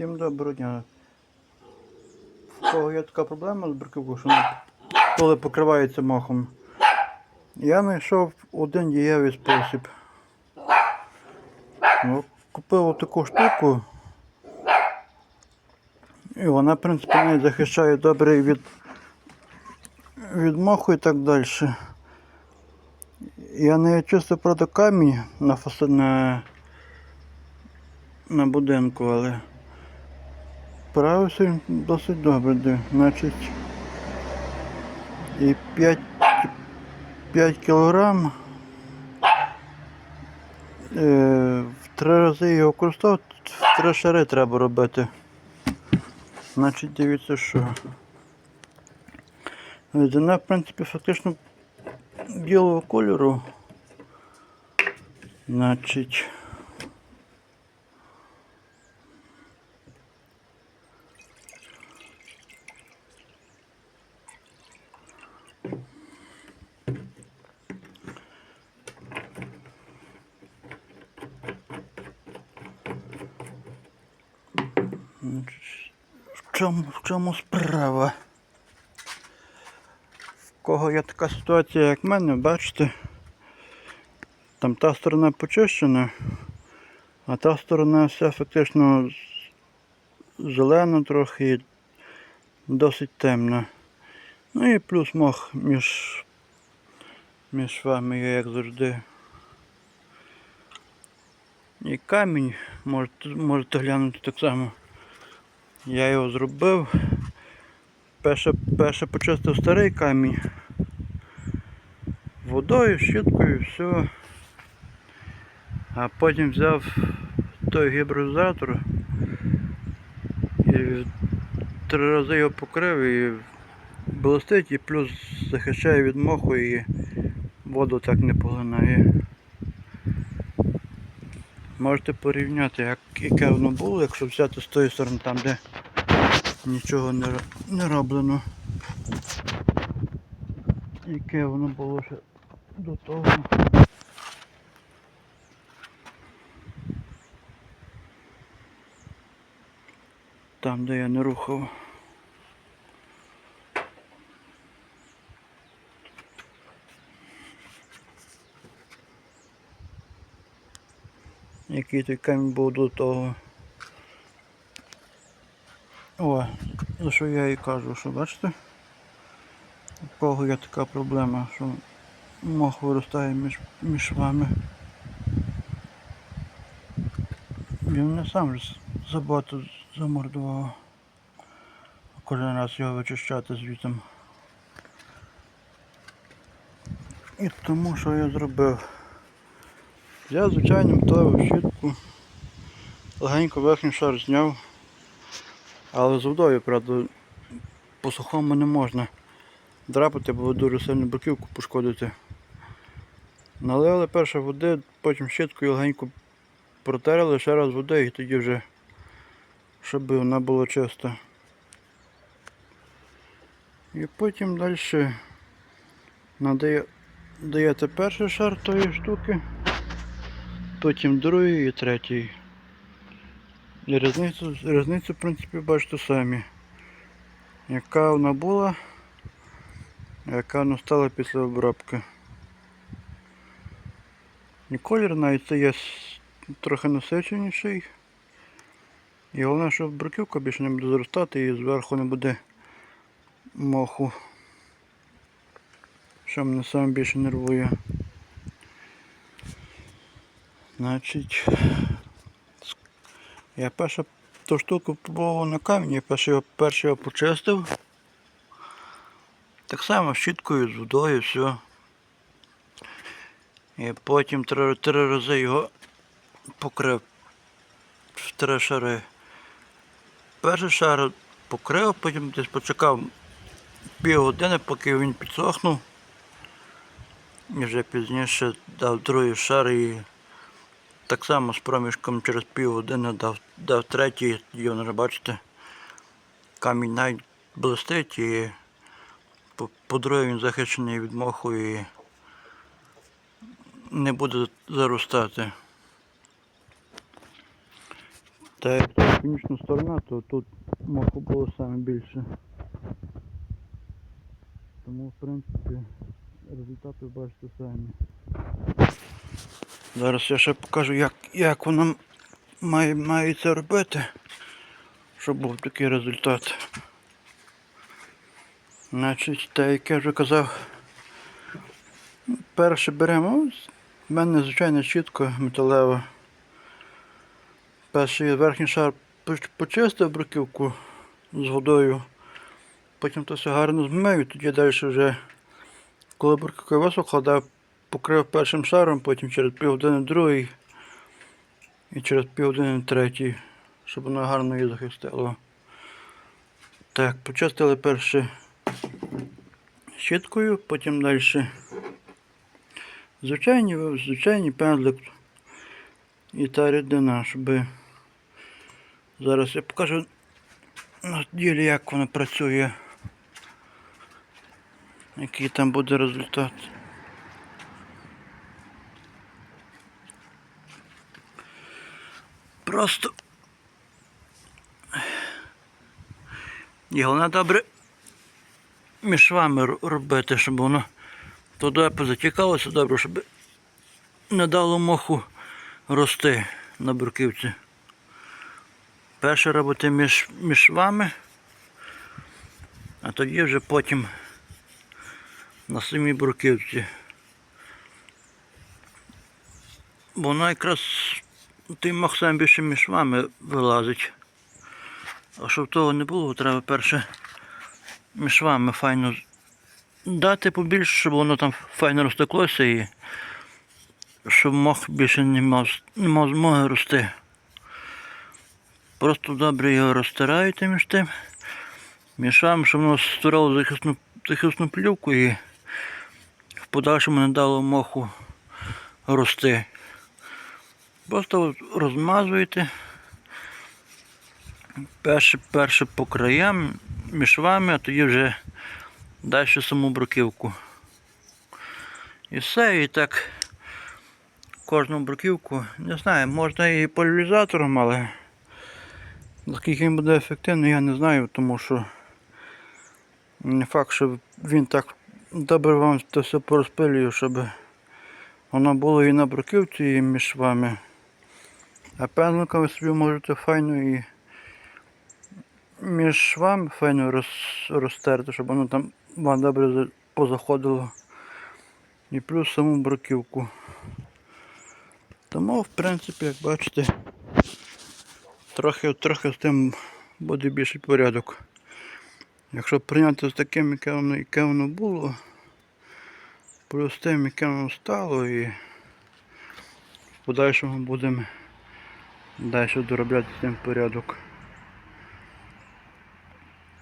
Всім доброго дня. В кого є така проблема з бруківкою, що коли покривається мохом. Я знайшов один дієвий спосіб. Ну, купив таку штуку. І вона, в принципі, не захищає добре від, від моху і так далі. Я не чисто проти камінь на фасад на, на будинку, але справився досить добре. Значить, і 5, 5 кілограм. Е, в три рази його користувати, в три шари треба робити. Значить, дивіться, що. Вона, в принципі, фактично білого кольору. Значить. В чому, в чому справа? В кого є така ситуація, як в мене, бачите, там та сторона почищена, а та сторона вся фактично зелена трохи і досить темна. Ну і плюс мох між, між вами є, як завжди. І камінь, можете, можете глянути так само. Я його зробив. Перше, перше почистив старий камінь. Водою, щіткою, все. А потім взяв той гібридизатор і три рази його покрив і блистить і плюс захищає від моху і воду так не поглинає. Можете порівняти, як, яке воно було, якщо взяти з тої сторони, там де нічого не, не роблено. Яке воно було ще до того. Там, де я не рухав. Який той камінь був до того. О, за що я і кажу, що бачите? У кого є така проблема, що мох виростає між, між вами. Він не сам ж забагато замордував. Кожен раз його вичищати звітом. І тому що я зробив. Я звичайно металеву щітку. Легенько верхній шар зняв. Але з водою, правда, по сухому не можна драпати, бо дуже сильно бруківку пошкодити. Налили перше води, потім щіткою легенько протерли ще раз води і тоді вже, щоб вона була чиста. І потім далі надає, даєте перший шар тої штуки, потім другий і третій. І різницю, різницю, в принципі, бачите самі. Яка вона була, а яка вона стала після обробки. І колір навіть це є трохи насиченіший. І головне, щоб бруківка більше не буде зростати і зверху не буде моху. Що мене саме більше нервує. Значить, я перше ту штуку побував на камені, я перше його, почистив. Так само щіткою з водою, все. І потім три, три рази його покрив в три шари. Перший шар покрив, потім десь почекав півгодини, поки він підсохнув. І вже пізніше дав другий шар і так само з проміжком через півгодини дав, дав третій, і вже бачите, камінь навіть блистить і по- по-друге він захищений від моху і не буде заростати. Та як то північна сторона, то тут моху було саме більше. Тому, в принципі, результати бачите самі. Зараз я ще покажу, як, як воно має, має це робити, щоб був такий результат. Значить, те, як я вже казав, перше беремо, в мене звичайно щітка металева. Перший верхній шар почистив бруківку з водою, потім то все гарно змив, і тоді далі вже, коли бруківка висохла, покрив першим шаром, потім через півгодини другий і через півгодини третій, щоб воно гарно її захистило. Так, почистили перше щіткою, потім далі звичайні, звичайний пензлик і та рідина, щоб зараз я покажу на ділі, як воно працює, який там буде результат. Просто і головне добре між вами робити, щоб воно туди позатікалося добре, щоб не дало моху рости на бруківці. Перше робити між, між вами, а тоді вже потім на самій бруківці. Бо воно якраз той мох сам більше між вами вилазить. А щоб того не було, треба перше між вами файно дати побільше, щоб воно там файно розтеклося і щоб мох більше не мав, не мав змоги рости. Просто добре його розтираєте між тим. Вами, щоб воно створило захисну, захисну плівку і в подальшому не дало моху рости. Просто розмазуєте. Перше, перше по краям між вами, а тоді вже далі саму бруківку. І все, і так кожну бруківку, не знаю, можна і поляризатором, але наскільки він буде ефективний, я не знаю, тому що не факт, що він так добре вам це все порозпилює, щоб воно було і на бруківці, і між вами. А пензликом ви собі можете файно і між вами файно роз, розтерти, щоб воно там вам добре позаходило. І плюс саму бруківку. Тому, в принципі, як бачите, трохи, трохи з тим буде більший порядок. Якщо прийняти з таким, яке воно, яке воно було, плюс тим, яке воно стало, і в подальшому будемо далі доробляти з порядок.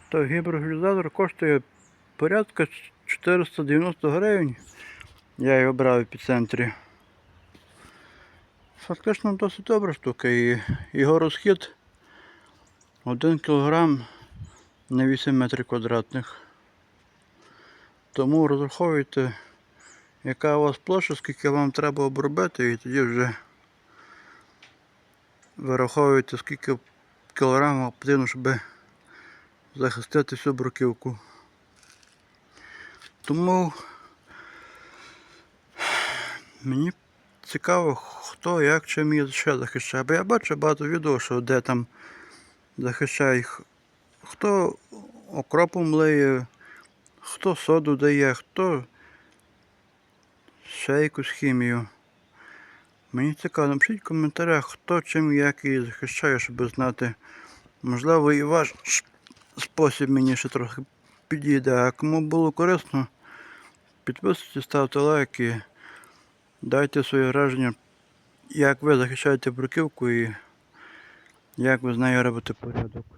То гіброглізатор коштує порядка 490 гривень. Я його брав в епіцентрі. Фактично досить добра штука і його розхід 1 кг на 8 метрів квадратних. Тому розраховуйте, яка у вас площа, скільки вам треба обробити, і тоді вже вираховуєте, скільки кілограмів потрібно, щоб захистити всю бруківку. Тому мені цікаво, хто як чим її ще захищає. Бо я бачу багато відео, що де там захищає. Хто окропом лиє, хто соду дає, хто ще якусь хімію. Мені цікаво, напишіть в коментарях, хто чим як її захищає, щоб знати. Можливо, і ваш спосіб мені ще трохи підійде. А кому було корисно, підписуйтесь, ставте лайки, дайте своє враження, як ви захищаєте бруківку і як ви з нею робите порядок.